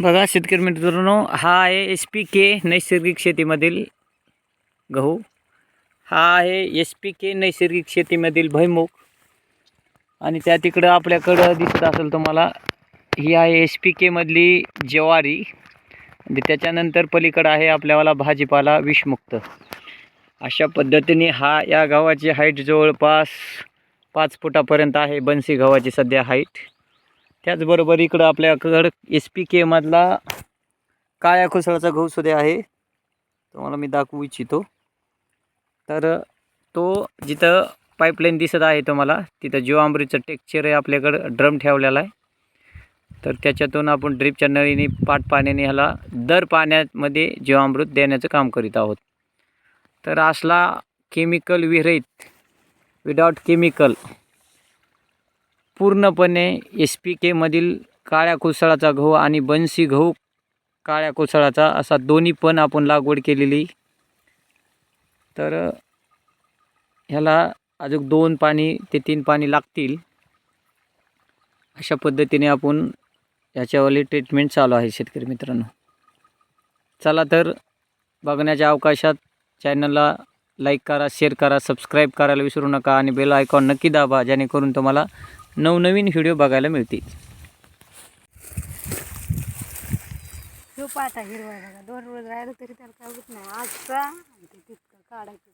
बघा शेतकरी मित्रांनो हा आहे एस पी के नैसर्गिक शेतीमधील गहू. हा आहे एस पी के नैसर्गिक शेतीमधील भैमुख आणि त्या तिकडं आपल्याकडं दिसत असेल तुम्हाला ही आहे एस पी केमधली ज्वारी. आणि त्याच्यानंतर पलीकडं आहे आपल्याला भाजीपाला विषमुक्त. अशा पद्धतीने हा या गव्हाची हाईट जवळपास पाच फुटापर्यंत आहे बन्सी गव्हाची सध्या हाईट त्याचबरोबर इकडं आपल्याकडं एस पी केमधला काळ्या कुसळाचा गहूसुद्धा आहे. तुम्हाला मी दाखवू इच्छितो. तर तो जिथं पाईपलाईन दिसत आहे तुम्हाला तिथं जीवामृतचं टेक्स्चर आहे आपल्याकडं ड्रम ठेवलेला आहे. तर त्याच्यातून आपण ड्रीपच्या नळीने पाट पाण्याने ह्याला दर पाण्यामध्ये जीवामृत देण्याचं काम करीत आहोत. तर असला केमिकल विरहित विदाउट केमिकल पूर्णपणे एस पी केमधील काळ्या कोसळाचा गहू आणि बन्सी गहू काळ्या कोसळाचा असा दोन्ही पण आपण लागवड केलेली. तर ह्याला अजून दोन पाणी ते तीन पाणी लागतील. अशा पद्धतीने आपण ह्याच्यावरली ट्रीटमेंट चालू आहे शेतकरी मित्रांनो. चला तर बघण्याच्या अवकाशात चॅनलला लाईक करा शेअर करा सबस्क्राईब करायला विसरू नका आणि बेल आयकॉन नक्की दाबा जेणेकरून तुम्हाला नवनवीन व्हिडिओ बघायला मिळतील. तो पाटा बघा. दोन रोज राहिलं तरी त्याला काय होत नाही. आजचा तितकं काढायचं.